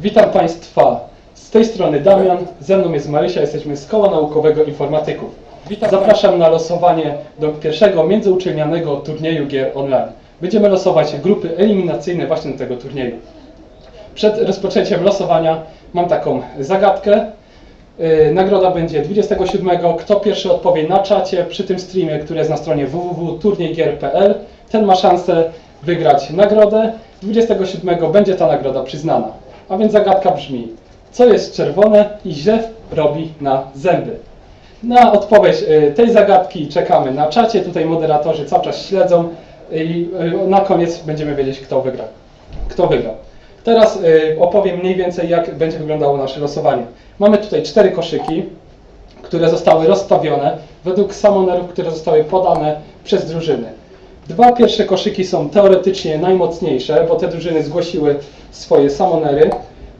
Witam Państwa. Z tej strony Damian, ze mną jest Marysia, jesteśmy z Koła Naukowego Informatyków. Witam Zapraszam na losowanie do pierwszego międzyuczelnianego turnieju gier online. Będziemy losować grupy eliminacyjne właśnie do tego turnieju. Przed rozpoczęciem losowania mam taką zagadkę. Yy, Nagroda będzie 27. Kto pierwszy odpowie na czacie przy tym streamie, który jest na stronie www.turniejgier.pl, ten ma szansę wygrać nagrodę. 27 będzie ta nagroda przyznana. A więc zagadka brzmi: co jest czerwone i źle robi na zęby? Na odpowiedź y, tej zagadki czekamy na czacie. Tutaj moderatorzy cały czas śledzą i y, na koniec będziemy wiedzieć, kto wygra. Kto wygrał. Teraz y, opowiem mniej więcej, jak będzie wyglądało nasze losowanie. Mamy tutaj cztery koszyki, które zostały rozstawione według samonerów, które zostały podane przez drużyny. Dwa pierwsze koszyki są teoretycznie najmocniejsze, bo te drużyny zgłosiły swoje samonery.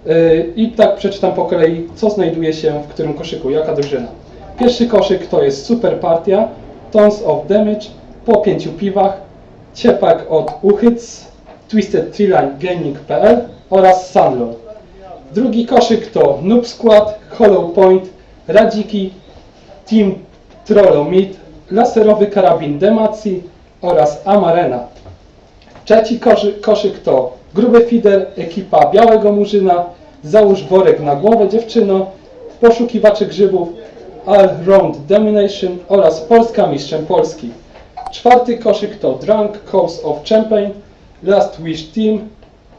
Yy, I tak przeczytam po kolei, co znajduje się w którym koszyku, jaka drużyna. Pierwszy koszyk to jest Super Partia, Tons of Damage, po pięciu piwach, Ciepak od Uchyc, Twisted Treeline Gaming.pl oraz Sunlord. Drugi koszyk to Noob Squad, Hollow Point, Radziki, Team Trollomid, laserowy karabin Demacji oraz Amarena. Trzeci koszy, koszyk to Gruby Fider, ekipa Białego Murzyna, Załóż worek na głowę dziewczyno, Poszukiwacze grzybów, All Round Domination oraz Polska Mistrzem Polski. Czwarty koszyk to Drunk Cause of Champagne, Last Wish Team,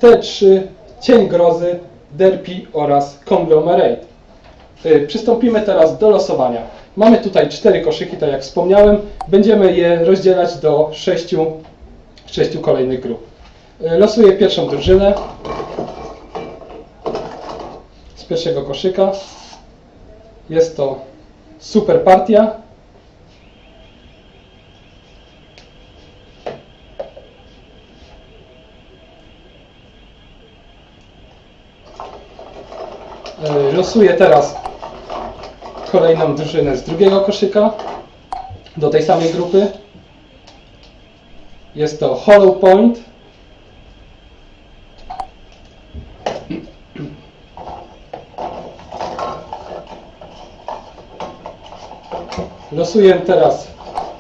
T3, Cień Grozy, Derpy oraz Conglomerate. Y, Przystąpimy teraz do losowania. Mamy tutaj cztery koszyki, tak jak wspomniałem. Będziemy je rozdzielać do sześciu, sześciu kolejnych grup. Y, Losuję pierwszą drużynę z pierwszego koszyka. Jest to Super Partia. Y, Losuję teraz kolejną drużynę z drugiego koszyka do tej samej grupy. Jest to Hollow Point. Losuję teraz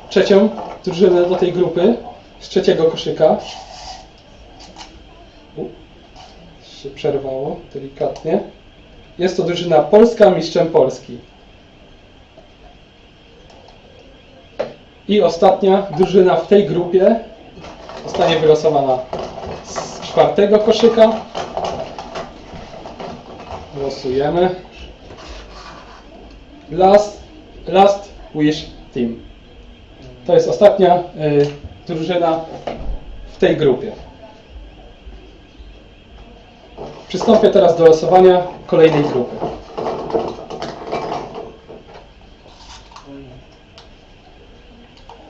trzecią drużynę do tej grupy z trzeciego koszyka. U, się przerwało delikatnie. Jest to drużyna Polska mistrzem Polski. I ostatnia drużyna w tej grupie zostanie wylosowana z czwartego koszyka. Losujemy. Last, last Wish Team. To jest ostatnia y, drużyna w tej grupie. Przystąpię teraz do losowania kolejnej grupy.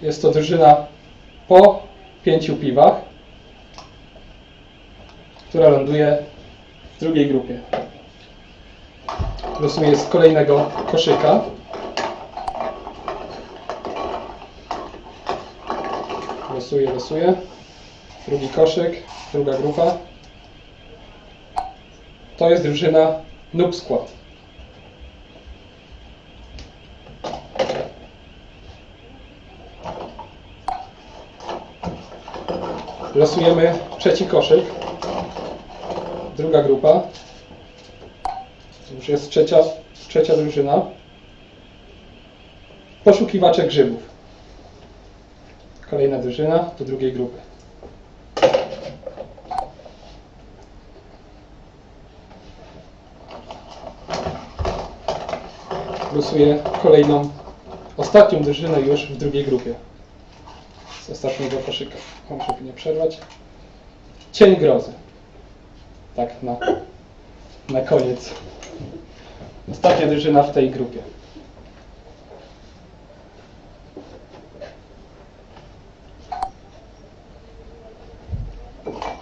Jest to drużyna po pięciu piwach, która ląduje w drugiej grupie. Losuję z kolejnego koszyka. Losuję, losuję. Drugi koszyk, druga grupa. To jest drużyna Noob Squad. Losujemy trzeci koszyk. Druga grupa. Już jest trzecia, trzecia drużyna. Poszukiwacze grzybów. Kolejna drużyna do drugiej grupy. Losuję kolejną, ostatnią drużynę już w drugiej grupie. Z ostatniego koszyka. Żeby nie przerwać. Cień grozy. Tak, na, na koniec. Ostatnia drużyna w tej grupie.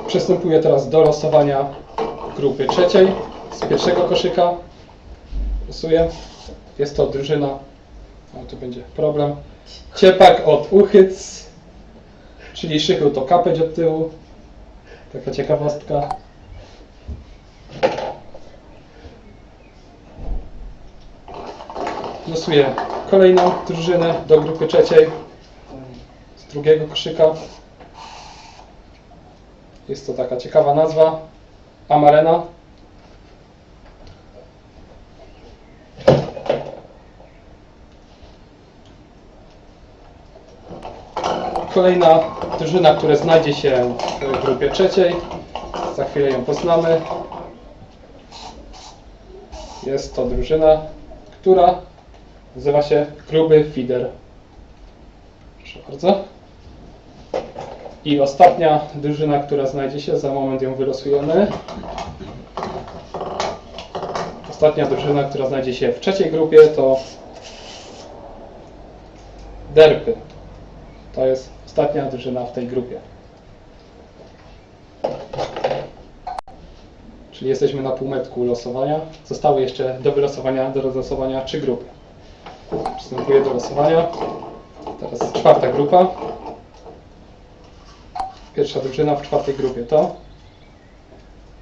Przystępuję teraz do losowania grupy trzeciej z pierwszego koszyka. Losuję. Jest to drużyna. O, tu będzie problem. Ciepak od Uchyc, czyli szyku to kapeć od tyłu. Taka ciekawostka. Losuję kolejną drużynę do grupy trzeciej z drugiego koszyka. Jest to taka ciekawa nazwa. Amarena. Kolejna drużyna, która znajdzie się w grupie trzeciej. Za chwilę ją poznamy. Jest to drużyna, która nazywa się Gruby Fider. Proszę bardzo. I ostatnia drużyna, która znajdzie się, za moment ją wylosujemy. Ostatnia drużyna, która znajdzie się w trzeciej grupie to Derpy. To jest ostatnia drużyna w tej grupie. Czyli jesteśmy na półmetku losowania. Zostały jeszcze do wylosowania, do rozlosowania trzy grupy. Przystępuję do losowania. Teraz czwarta grupa. Pierwsza drużyna w czwartej grupie to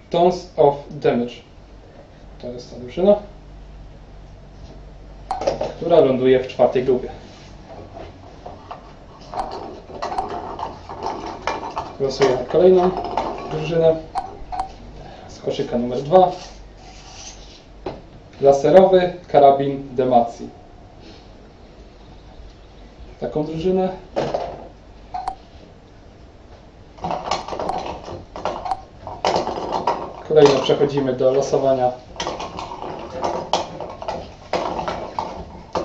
Tons of Damage. To jest ta drużyna, która ląduje w czwartej grupie. Losuję kolejną drużynę z koszyka numer 2. Laserowy karabin Demacji. Taką drużynę. Kolejno przechodzimy do losowania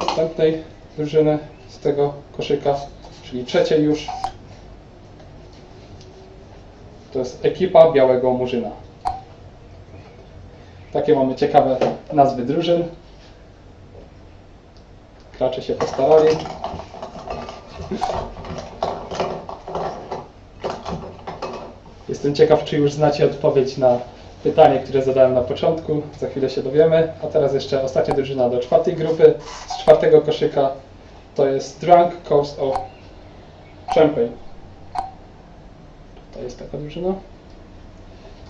następnej drużyny z tego koszyka, czyli trzeciej już. To jest ekipa Białego Murzyna. Takie mamy ciekawe nazwy drużyn. Gracze się postarali. Jestem ciekaw, czy już znacie odpowiedź na pytanie, które zadałem na początku. Za chwilę się dowiemy. A teraz jeszcze ostatnia drużyna do czwartej grupy. Z czwartego koszyka to jest Drunk Coast of Champagne. To jest taka drużyna.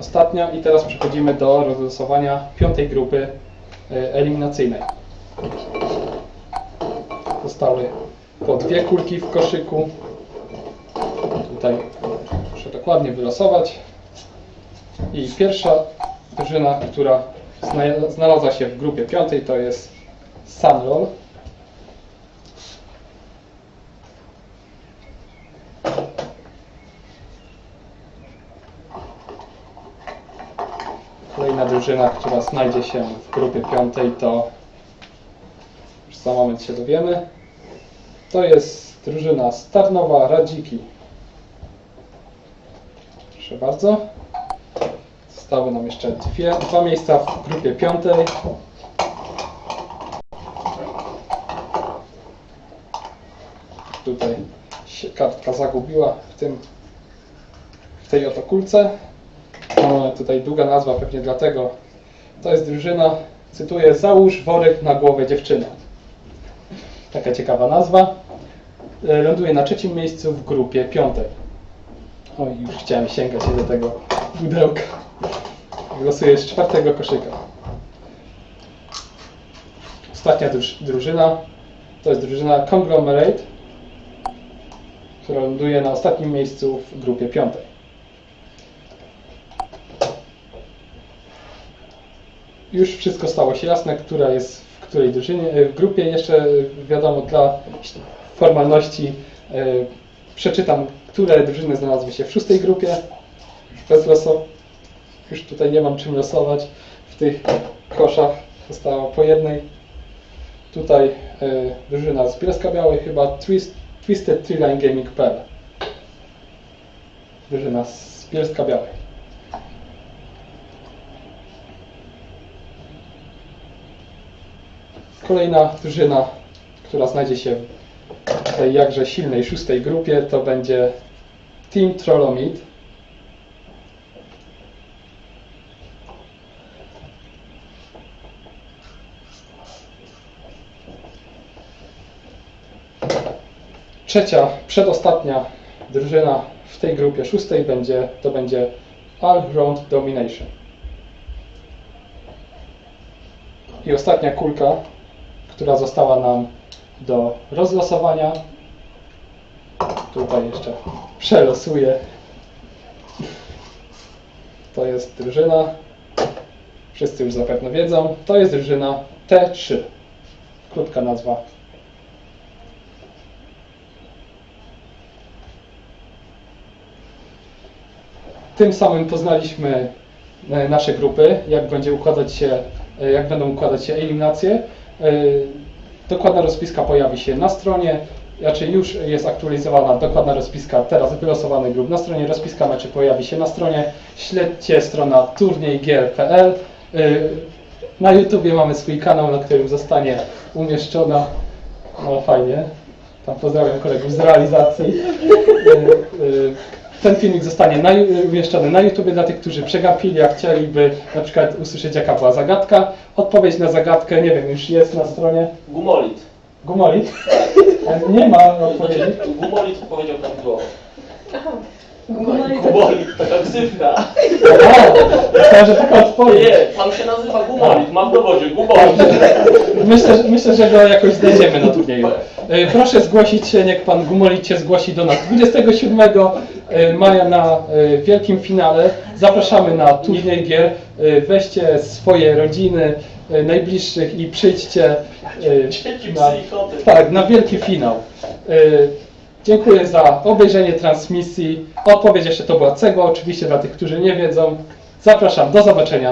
Ostatnia i teraz przechodzimy do rozlosowania piątej grupy e, eliminacyjnej. Zostały po dwie kulki w koszyku. Tutaj muszę dokładnie wylosować. I pierwsza drużyna, która zna- znalazła się w grupie piątej to jest Sunroll. Kolejna drużyna, która znajdzie się w grupie piątej to już za moment się dowiemy. To jest drużyna Starnowa Radziki. Proszę bardzo. Zostały nam jeszcze dwie, dwa miejsca w grupie piątej. Tutaj się kartka zagubiła w tym w tej oto kulce. Tutaj długa nazwa pewnie dlatego. To jest drużyna, cytuję, załóż worek na głowę dziewczyny. Taka ciekawa nazwa. E, Ląduje na trzecim miejscu w grupie piątej. Oj, już chciałem sięgać do tego pudełka. Losuję z czwartego koszyka. Ostatnia druż- drużyna to jest drużyna Conglomerate, która ląduje na ostatnim miejscu w grupie piątej. Już wszystko stało się jasne, która jest w której drużynie, e, w grupie. Jeszcze wiadomo dla formalności e, przeczytam, które drużyny znalazły się w szóstej grupie. Bez losu. Już tutaj nie mam czym losować. W tych koszach zostało po jednej. Tutaj e, drużyna z Bielska Białej, chyba Twist, Twisted Tree Line Gaming.pl. Drużyna z Bielska Białej. Kolejna drużyna, która znajdzie się w tej jakże silnej szóstej grupie, to będzie Team Trollomid. Trzecia, przedostatnia drużyna w tej grupie szóstej będzie, to będzie All Round Domination. I ostatnia kulka, która została nam do rozlosowania. Tutaj jeszcze przelosuję. To jest drużyna. Wszyscy już zapewne wiedzą. To jest drużyna T3. Krótka nazwa. Tym samym poznaliśmy e, nasze grupy, jak będzie układać się, e, jak będą układać się eliminacje. E, Dokładna rozpiska pojawi się na stronie, raczej już jest aktualizowana dokładna rozpiska teraz wylosowanych grup na stronie, rozpiska meczy pojawi się na stronie. Śledźcie strona turniejgier.pl. E, Na YouTubie mamy swój kanał, na którym zostanie umieszczona, no fajnie, tam pozdrawiam kolegów z realizacji. Ten filmik zostanie na, umieszczony na YouTubie dla tych, którzy przegapili, a chcieliby na przykład usłyszeć jaka była zagadka. Odpowiedź na zagadkę, nie wiem, już jest na stronie. Gumolit. Gumolit? Nie ma odpowiedzi. Znaczy, gumolit powiedział prawidłowo. Gumolit. Gumolit, taka ksywka. O, myślałem, że taka odpowiedź. Nie, pan się nazywa Gumolit, mam w dowodzie, Gumolit. Myślę, myślę, że go jakoś znajdziemy na turnieju. E, Proszę zgłosić się, niech pan Gumolit się zgłosi do nas 27 e, maja na e, wielkim finale. Zapraszamy na turniej gier. E, Weźcie swoje rodziny, e, najbliższych i przyjdźcie e, na, tak, na wielki finał. E, Dziękuję za obejrzenie transmisji. Odpowiedź jeszcze to była Cego, oczywiście dla tych, którzy nie wiedzą. Zapraszam, do zobaczenia.